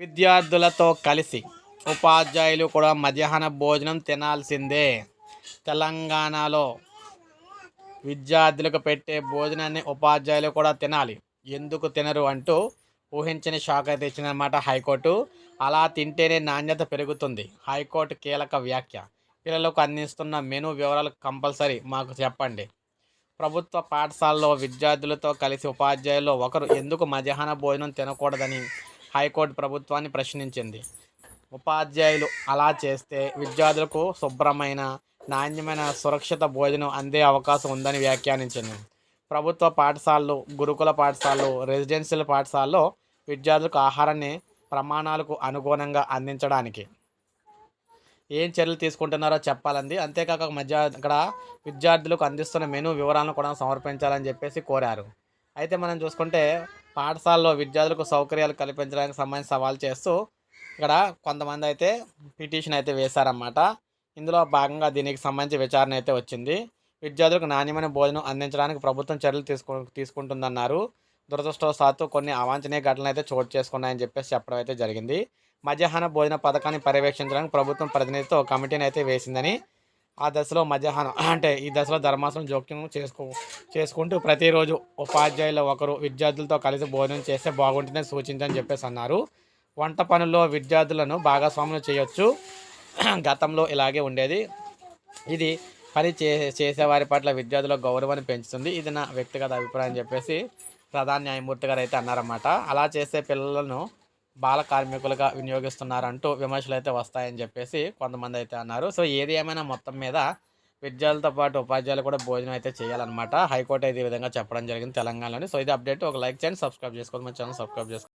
విద్యార్థులతో కలిసి ఉపాధ్యాయులు కూడా మధ్యాహ్న భోజనం తినాల్సిందే. తెలంగాణలో విద్యార్థులకు పెట్టే భోజనాన్ని ఉపాధ్యాయులు కూడా తినాలి. ఎందుకు తినరు అంటూ ఊహించని షాక్ అయితే ఇచ్చిందనమాట హైకోర్టు. అలా తింటేనే నాణ్యత పెరుగుతుంది. హైకోర్టు కీలక వ్యాఖ్య. పిల్లలకు అందిస్తున్న మెనూ వివరాలు కంపల్సరీ మాకు చెప్పండి. ప్రభుత్వ పాఠశాలలో విద్యార్థులతో కలిసి ఉపాధ్యాయుల్లో ఒకరు ఎందుకు మధ్యాహ్న భోజనం తినకూడదని హైకోర్టు ప్రభుత్వాన్ని ప్రశ్నించింది. ఉపాధ్యాయులు అలా చేస్తే విద్యార్థులకు శుభ్రమైన నాణ్యమైన సురక్షిత భోజనం అందే అవకాశం ఉందని వ్యాఖ్యానించింది. ప్రభుత్వ పాఠశాలలు గురుకుల పాఠశాలలు రెసిడెన్షియల్ పాఠశాలలో విద్యార్థులకు ఆహారాన్ని ప్రమాణాలకు అనుగుణంగా అందించడానికి. ఏం చర్యలు తీసుకుంటున్నారో చెప్పాలంది. అంతేకాక మధ్య ఇక్కడ విద్యార్థులకు అందిస్తున్న మెనూ వివరాలను కూడా సమర్పించాలని చెప్పేసి కోరారు. అయితే మనం చూసుకుంటే పాఠశాలలో విద్యార్థులకు సౌకర్యాలు కల్పించడానికి సంబంధించి సవాల్ చేస్తూ ఇక్కడ కొంతమంది అయితే పిటిషన్ అయితే వేశారన్నమాట. ఇందులో భాగంగా దీనికి సంబంధించి విచారణ అయితే వచ్చింది. విద్యార్థులకు నాణ్యమైన భోజనం అందించడానికి ప్రభుత్వం చర్యలు తీసుకు తీసుకుంటుందన్నారు. దురదృష్టవశాత్తు కొన్ని అవాంఛనీయ ఘటనలు అయితే చోటు చేసుకున్నాయని చెప్పేసి చెప్పడం అయితే జరిగింది. మధ్యాహ్న భోజన పథకాన్ని పర్యవేక్షించడానికి ప్రభుత్వం ప్రతినిధితో కమిటీని అయితే వేసిందని ఆ దశలో మధ్యాహ్నం అంటే ఈ దశలో ధర్మాసనం జోక్యం చేసుకో చేసుకుంటూ ప్రతిరోజు ఉపాధ్యాయులు ఒకరు విద్యార్థులతో కలిసి భోజనం చేస్తే బాగుంటుందని సూచించని చెప్పేసి అన్నారు. వంట పనుల్లో విద్యార్థులను భాగస్వాములు చేయొచ్చు. గతంలో ఇలాగే ఉండేది. ఇది పని చే చేసేవారి పట్ల విద్యార్థుల గౌరవాన్ని పెంచుతుంది. ఇది నా వ్యక్తిగత అభిప్రాయం చెప్పేసి ప్రధాన న్యాయమూర్తి గారు అయితే అన్నారన్నమాట. అలా చేసే పిల్లలను బాల కార్మికులుగా వినియోగిస్తున్నారంటూ విమర్శలు అయితే వస్తాయని చెప్పేసి కొంతమంది అయితే అన్నారు. సో ఏది ఏమైనా మొత్తం మీద విద్యార్థులతో పాటు ఉపాధ్యాయులు కూడా భోజనం అయితే చేయాలన్నమాట. హైకోర్టు అయితే ఈ విధంగా చెప్పడం జరిగింది తెలంగాణలోని. సో ఇది అప్డేట్. ఒక లైక్ చేయండి సబ్స్క్రైబ్ చేసుకోండి. మన ఛానల్ సబ్స్క్రైబ్ చేసుకోండి.